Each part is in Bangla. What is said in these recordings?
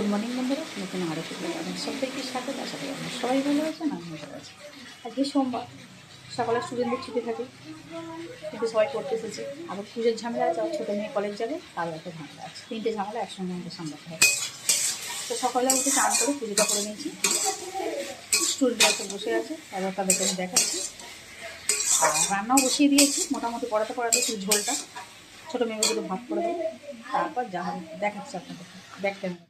গুড মর্নিং বন্ধুরা, নতুন আরও শুরু আমাদের সবাইকে স্বাগত, আশা করি আমরা সবাই ভালো আছেন আমি ভালো আছি। আজকে সোমবার, সকালে স্টুডেন্টদের ছুটি থাকে, কিন্তু সবাই পড়তে এসেছে। আবার পুজোর ঝামেলা আছে আমার ছোটো মেয়ে কলেজ যাবে তারও একটা ঝামেলা আছে। তিনটে ঝামেলা, একসঙ্গে আমাদের সামলাতে হবে। তো সকালে উঠে চান করে পুজোটা করে নিয়েছি। স্টুডেন্টরা বসে আছে, তারপর তাদেরকে আমি দেখাচ্ছি। আর রান্নাও বসিয়ে দিয়েছি, মোটামুটি পড়াতে পড়াতে শুধু ঝোলটা। ছোটো মেয়েগুলো ভাত করে দেবো। তারপর যা দেখাচ্ছি আপনাদের ব্যাক ক্যামেরা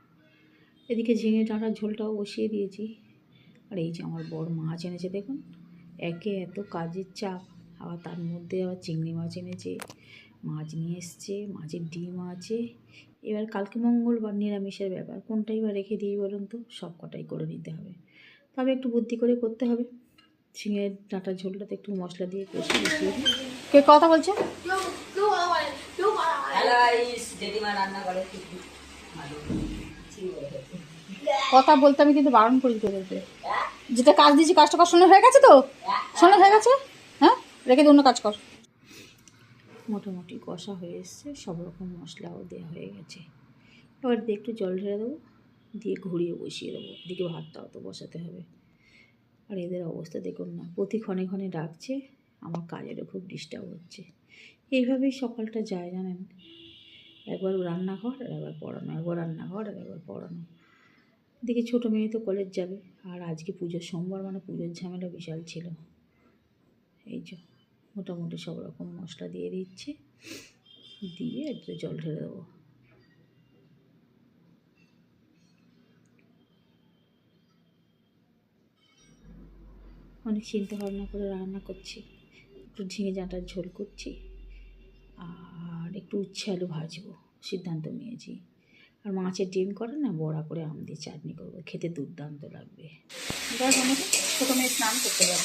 এদিকে ঝিঙে ডাঁটার ঝোলটাও বসিয়ে দিয়েছি। আর এই যে আমার বড় মাছ এনেছে, দেখুন। একে এত কাজের চাপ। আবার তার মধ্যে আবার চিংড়ি মাছ এনেছে, মাছ নিয়ে এসছে, মাছের ডিম আছে। এবার কালকে মঙ্গলবার নিরামিষের ব্যাপার। কোনটাই বা রেখে দিই বলুন তো? সব কটাই করে নিতে হবে। তবে একটু বুদ্ধি করে করতে হবে। ঝিঙে ডাঁটার ঝোলটাতে একটু মশলা দিয়ে কষে দিই। কে কথা বলছে? রান্না করে। কথা বলতে আমি কিন্তু বারণ করি তোদেরকে। যেটা কাজ দিয়েছি কাজটা কর, শোনা, হয়ে গেছে তো? শোনা, হয়ে গেছে? হ্যাঁ? রেখে দিয়ে অন্য কাজ কর। মোটামুটি কষা হয়ে এসছে, সব রকম মশলাও দেওয়া হয়ে গেছে। এবার দিয়ে একটু জল ঢেলে দেবো, দিয়ে ঘুরিয়ে বসিয়ে দেবো। দিকে ভাতটাও তো বসাতে হবে। আর এদের অবস্থা দেখুন না, প্রতি ক্ষণে ক্ষণে ডাকছে, আমার কাজেরও খুব ডিস্টার্ব হচ্ছে। এইভাবেই সকালটা যায় জানেন। একবার রান্নাঘর আর একবার পড়ানো, একবার রান্নাঘর আর একবার পড়ানো। দেখি ছোটো মেয়ে তো কলেজ যাবে। আর আজকে পুজোর সোমবার মানে পুজোর ঝামেলা বিশাল ছিল। এই যে মোটামুটি সব রকম মশলা দিয়ে দিচ্ছি। দিয়ে একটু জল ঢেলে দেবো। অনেক চিন্তা ভাবনা করে রান্না করছি। একটু ঝিঙে জাঁটার ঝোল করছি। আর একটু উচ্ছে আলু ভাজবো, সিদ্ধান্ত নিয়েছি। আর মাছের ডিম করে না, বড়া করে আম দিয়ে চাটনি করব। খেতে দুর্দান্ত লাগবে। দেখ আমাকে ছোটো স্নান করতে যাব।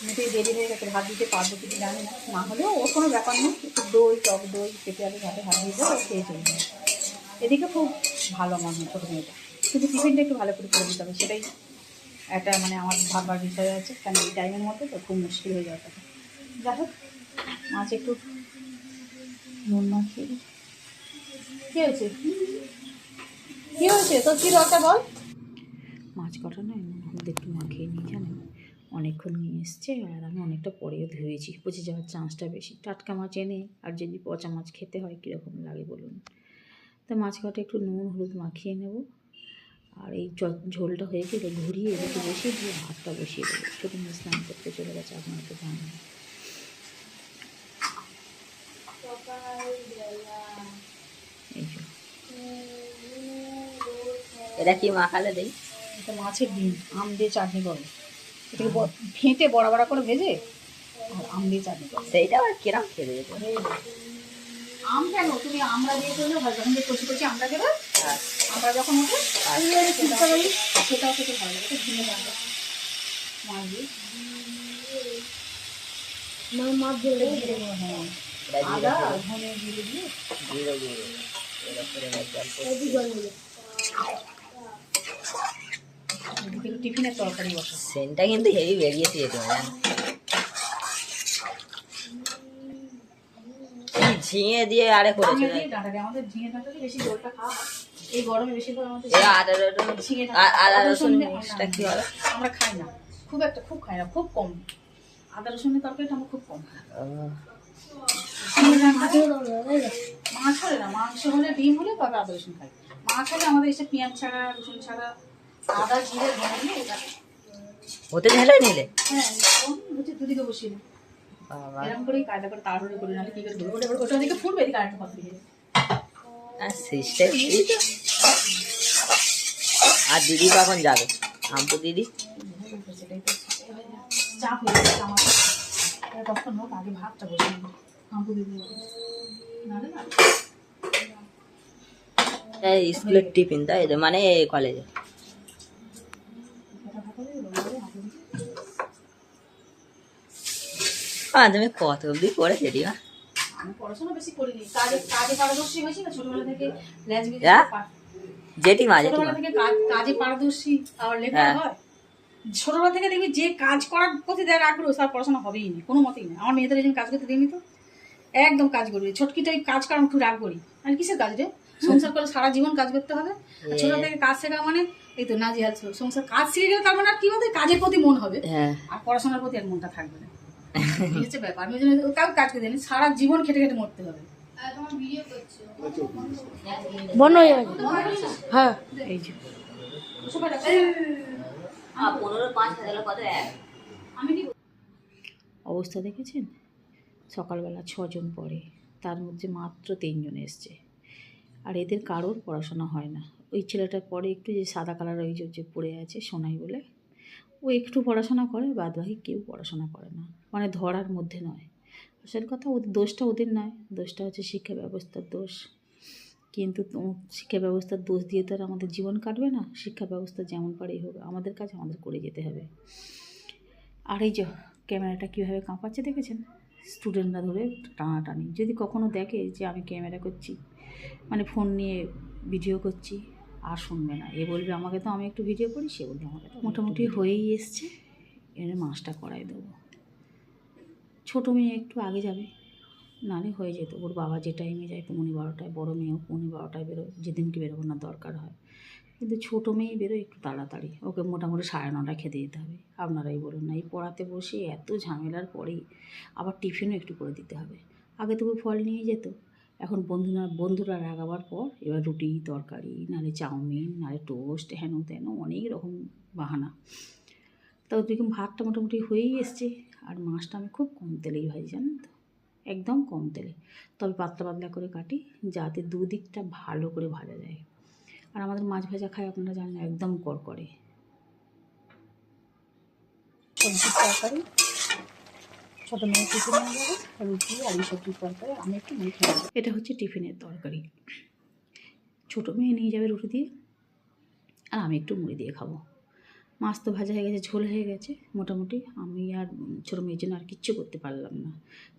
এমনিতেই দেরি হয়ে গেছে, ভাত দিতে পারব কিছু জানি না। না হলেও ওর কোনো ব্যাপার নেই, একটু দই, টক দই, পেঁপে আলু ভাতে ভাত দিয়ে দেবো, খেয়ে চলে যাবে। এদিকে খুব ভালো আমার ছোটো মেয়েটা। শুধু টিফিনটা একটু ভালো করে করে দিতে হবে, সেটাই একটা মানে আমার ভাববার বিষয় আছে কারণ এই টাইমের মধ্যে তো খুব মুশকিল হয়ে যাওয়ার কথা। যাই হোক, মাছ একটু নুন মাখিয়ে দিই। কী হয়েছে? কী হয়েছে? তোর মাছ কটা না একটু মাখিয়ে জানেন? অনেকক্ষণ নিয়ে এসছে, আর আমি অনেকটা পরেও ধুয়েছি। পচে যাওয়ার চান্সটা বেশি। টাটকা মাছ এনে, আর যদি পচা মাছ খেতে হয়, কীরকম লাগে বলুন? তা মাছ কটা একটু নুন, হলুদ মাখিয়ে নেব। আর এই ঝোলটা হয়ে গেলে, ঘুরিয়ে এদিকে বসিয়ে দিয়ে ভাতটা বসিয়ে দেবো। ছোটো স্নান করতে চলে গেছে, আপনার তো জানেন এই যে এটা কি মাখালে দেই? এটা মাছের ডিম আম দিয়ে চাটনি করো। এটাকে ফেটে বড়া বড়া করে ভেজে আর আম দিয়ে চাটনি করো। সেইটা আবার কিরম খেতে যেত আম কেন? তুমি আমরা দিয়ে করলে হয় যখন যে কচি কচি আমরা দেবে আমরা যখন ওঠে সেটাও খেতে ভালো লাগে এটা ঝিঙে রান্না মাছ দিয়ে। আমার মা বলে জিরে গুঁড়ো, হ্যাঁ। আদা ধনে জিরে দিয়ে। জিরে গুঁড়ো। টিফিনের তরকারি বসা সেন্টটা কিন্তু হেভি বেরিয়েছে জানো ঝিঙে দিয়ে আরে করেছে। আমাদের ঝিঙে ডাঁটা বেশি জলটা খাওয়া এই গরমে আমাদের আদা রসুন আদা রসুন মিক্সটা কি হবে আমরা খাই না। খুব একটা খুব খাই না খুব কম। আদা রসুনের তরকারিটা আমরা খুব কম খাই মাছ হলে না মাংস হলে ডিম হলে তবে আদা রসুন খাই। মাছ হলে আমাদের এসে পেঁয়াজ ছাড়া রসুন ছাড়া আদা জিরে ধনে এটা হতে ঢেলে নিলে? হ্যাঁ এরকম দুদিকে বসিয়ে বাবা। এরকম করেই কায়দা করে তাড়াহুড়ো করে নাহলে কি করে ধরবো? ওটা ওটা ওদিকে ফুটবে এদিকে আরেকটা পাত্র দিয়ে। আর দিদি কখন যাবে। দিদি? সেটাই তো চাপ হয়ে যাচ্ছে আমার। তখন হোক আগে ভাতটা বসিয়ে দিই হাঁপু দিদি না। স্কুলের টিফিন তাই তো? মানে কলেজে? না? ছোটবেলা থেকে ল্যাজ? জেঠিমা জেঠিমা। কাজ- কাজে পারদর্শী আর লেখা হ্যাঁ। ছোটবেলা থেকে দেখবি যে কাজ করার প্রতি আগ্রহ তার পড়াশোনা হবেই না কোনো মতেই না। আমার মেয়েদের এই কাজ করতে দিইনি তো একদম কাজ করবি ছোটকিটা এই কাজ করা আমি খুব রাগ করি। আর কিসের কাজ রে? সংসার করে সারা জীবন কাজ করতে হবে। আর ছোট থেকে কাজ শেখা মানে এই তো না নাজিহাল সংসার কাজ শিখে গেলে তার মানে আর কি বলতে কাজের প্রতি মন হবে। হ্যাঁ। আর পড়াশোনার প্রতি আর মনটা থাকবে না। এই হচ্ছে ব্যাপার। আমি জন্য কাউ কাজ করে দিই সারা জীবন খেটে খেটে মরতে হবে। বন্ধ হয়ে হ্যাঁ এই যে। অবস্থা দেখেছেন? সকালবেলা ছজন পড়ে তার মধ্যে মাত্র তিনজন এসছে। আর এদের কারোর পড়াশোনা হয় না। ওই ছেলেটা পরে একটু যে সাদা কালার ওই যে- পড়ে আছে সোনাই বলে, ও একটু পড়াশোনা করে বাদ বাকি কেউ পড়াশোনা করে না। মানে ধরার মধ্যে নয়। আসল কথা ওদের দোষটা ওদের নয়। দোষটা হচ্ছে শিক্ষা ব্যবস্থার দোষ। কিন্তু শিক্ষা ব্যবস্থার দোষ দিয়ে তো আর আমাদের জীবন কাটবে না। শিক্ষা ব্যবস্থা যেমন পারেই হোক, আমাদের কাজ আমাদের করে যেতে হবে। আর এই যে, ক্যামেরাটা কীভাবে কাঁপাচ্ছে দেখেছেন? স্টুডেন্টরা ধরে টানাটানি। যদি কখনো দেখে যে আমি ক্যামেরা করছি মানে ফোন নিয়ে ভিডিও করছি আর শুনবে না। এ বলবে আমাকে তো আমি একটু ভিডিও করি সে বলবে আমাকে তো মোটামুটি হয়েই এসছে। এর মাছটা করাই দেবো। ছোটো মেয়ে একটু আগে যাবে নালে হয়ে যেত। ওর বাবা যে টাইমে যায় পৌনে বারোটায় বড়ো মেয়েও পৌনে বারোটায় বেরোয় যেদিনকে বেরোবো না দরকার হয়। কিন্তু ছোটো মেয়ে বেরোয় একটু তাড়াতাড়ি। ওকে মোটামুটি সাড়ে নটায় খেতে দিতে হবে। আপনারাই বলুন না, এই পড়াতে বসে এত ঝামেলার পরেই আবার টিফিনও একটু করে দিতে হবে। আগে তবু ফল নিয়ে যেত। এখন বন্ধুরা বন্ধুরা রাগাবার পর এবার রুটি, তরকারি, নাহলে চাউমিন, নাহলে টোস্ট, হেন তেন অনেক রকম বাহানা। তো দেখুন ভাতটা মোটামুটি হয়েই এসছে। আর মাছটা আমি খুব কম তেলেই ভাজি, জানেন তো? একদম কম তেলে। তবে পাতলা পাতলা করে কাটি, যাতে দুদিকটা ভালো করে ভাজা যায়। আর আমাদের মাছ ভাজা খায় আপনারা জানেন। একদম করকরে। সবজির তরকারি ছোটো মেয়ে টিফিন নিয়ে যাবে রুটি আর এই সবজির তরকারি আমি একটু নেব। এটা হচ্ছে টিফিনের তরকারি। ছোটো মেয়ে নিয়ে যাবে রুটি দিয়ে আর আমি একটু মুড়ি দিয়ে খাব। মাছ তো ভাজা হয়ে গেছে ঝোল হয়ে গেছে মোটামুটি আমি আর ছোটো মেয়ের জন্য আর কিচ্ছু করতে পারলাম না।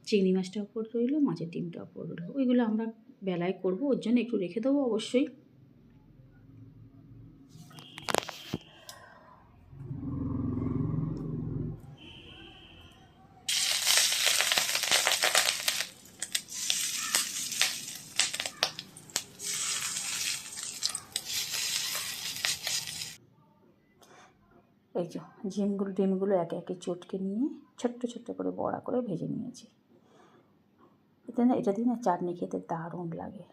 চিংড়ি মাছটা ওপর রইল মাছের ডিমটা ওপর রইল। ওইগুলো আমরা বেলায় করব ওর জন্য একটু রেখে দেবো অবশ্যই। এই যে ডিমগুলো ডিমগুলো একে একে চটকে নিয়ে ছোট্ট ছোট্ট করে বড়া করে ভেজে নিয়েছি। এতে না, এটা দিয়ে না চাটনি খেতে দারুণ লাগে।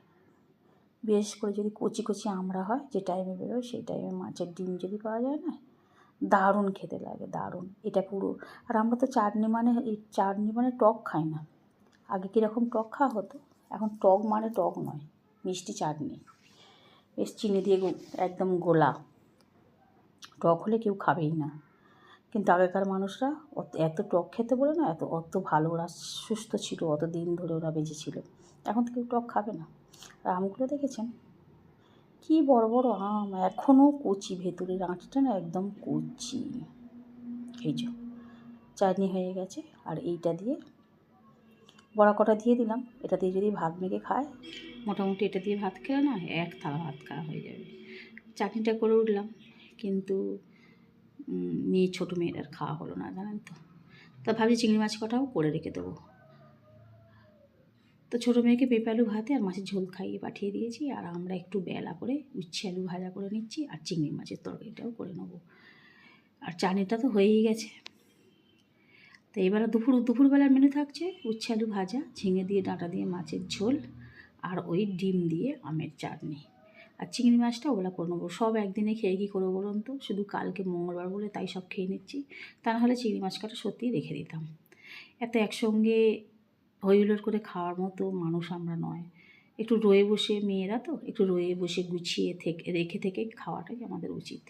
বিশেষ করে যদি কচি কচি আমরা হয়, যে টাইমে বেরোয় সেই টাইমে মাছের ডিম যদি পাওয়া যায় না, দারুণ খেতে লাগে, দারুণ। এটা পুরো, আর আমরা তো চাটনি মানে এই চাটনি মানে টক খাই না। আগে কীরকম টক খাওয়া হতো? এখন টক মানে টক নয়, মিষ্টি চাটনি। বেশ চিনি দিয়ে একদম গোলা। টক হলে কেউ খাবেই না। কিন্তু আগেকার মানুষরা এত টক খেতে বলে না, এত, অত ভালো, ওরা সুস্থ ছিল, অত দিন ধরে ওরা বেঁচে ছিল। এখন তো কেউ টক খাবে না। আর আমগুলো দেখেছেন? কি বড় বড় আম এখনও কচি, ভেতরের আঁটটা না একদম কচি। এই যে, চাটনি হয়ে গেছে, আর এইটা দিয়ে বড়া কটা দিয়ে দিলাম। এটা দিয়ে যদি ভাত মেখে খায়, মোটামুটি এটা দিয়ে ভাত খেলে না, এক থালা ভাত খাওয়া হয়ে যাবে। চাটনিটা করে উঠলাম। কিন্তু মেয়ে ছোটো মেয়ের আর খাওয়া হলো না, জানেন তো। তা ভাবছি চিংড়ি মাছ কটাও করে রেখে দেবো। তো ছোটো মেয়েকে পেঁপে আলু ভাতে আর মাছের ঝোল খাইয়ে পাঠিয়ে দিয়েছি, আর আমরা একটু বেলা করে উচ্ছে আলু ভাজা করে নিচ্ছি, আর চিংড়ি মাছের তরকারিটাও করে নেব। আর চাটনিটা তো হয়েই গেছে। তো এবার দুপুর, দুপুরবেলার মেনু থাকছে উচ্ছে আলু ভাজা, ঝিঙে দিয়ে, ডাঁটা দিয়ে মাছের ঝোল, আর ওই ডিম দিয়ে আমের চাটনি। আর চিংড়ি মাছটা ওগুলো করে নেব। সব একদিনে খেয়ে কী করব বলুন তো? শুধু কালকে মঙ্গলবার বলে তাই সব খেয়ে নিচ্ছি। তা নাহলে চিংড়ি মাছ কাটা সত্যিই রেখে দিতাম। এত একসঙ্গে হইহুল্লোড় করে খাওয়ার মতো মানুষ আমরা নয়। একটু রয়ে বসে মেয়েরা তো, একটু রয়ে বসে গুছিয়ে থেকে, রেখে থেকে খাওয়াটাই আমাদের উচিত।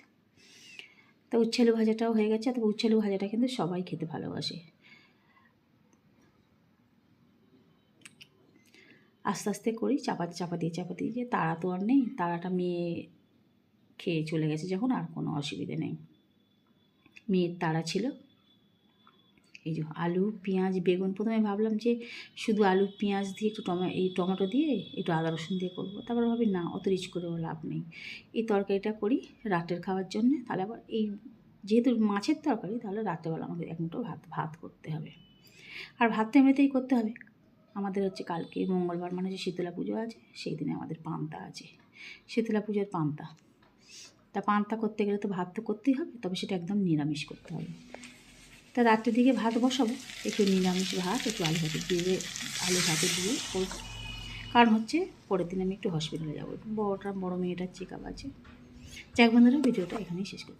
তা উচ্ছালু ভাজাটাও হয়ে গেছে, তবে উচ্ছালু ভাজাটা কিন্তু সবাই খেতে ভালোবাসে। আস্তে আস্তে করি চাপা চাপা দিয়ে চাপা দিয়ে যে তারা তো আর নেই, তারাটা মেয়ে খেয়ে চলে গেছে যখন, আর কোনো অসুবিধে নেই। মেয়ের তারা ছিল। এই যে আলু, পেঁয়াজ, বেগুন, প্রথমে ভাবলাম যে শুধু আলু, পেঁয়াজ দিয়ে একটু টমে, এই টমেটো দিয়ে একটু আদা, রসুন দিয়ে করব। তারপর ভাবি, না, অত রিচ করেও লাভ নেই। এই তরকারিটা করি রাতের খাওয়ার জন্য। তাহলে আবার এই যেহেতু মাছের তরকারি, তাহলে রাত্রেবেলা আমাকে এক মুঠো ভাত ভাত করতে হবে। আর ভাত তো এমনিতেই করতে হবে। আমাদের হচ্ছে কালকে মঙ্গলবার মানে যে শীতলা পুজো আছে, সেই দিনে আমাদের পান্তা আছে। শীতলা পুজোর পান্তা। তা পান্তা করতে গেলে তো ভাত তো করতেই হবে, তবে সেটা একদম নিরামিষ করতে হবে। তা রাত্রের দিকে ভাত বসাবো, একটু নিরামিষ ভাত, একটু আলু ভাতে দিয়ে, আলু ভাতে দিয়ে করব। কারণ হচ্ছে পরের দিন আমি একটু হসপিটালে যাব। বড়টা, বড় মেয়েটার চেক আপ আছে। যাক বন্ধুরা ভিডিওটা এখানেই শেষ করছি।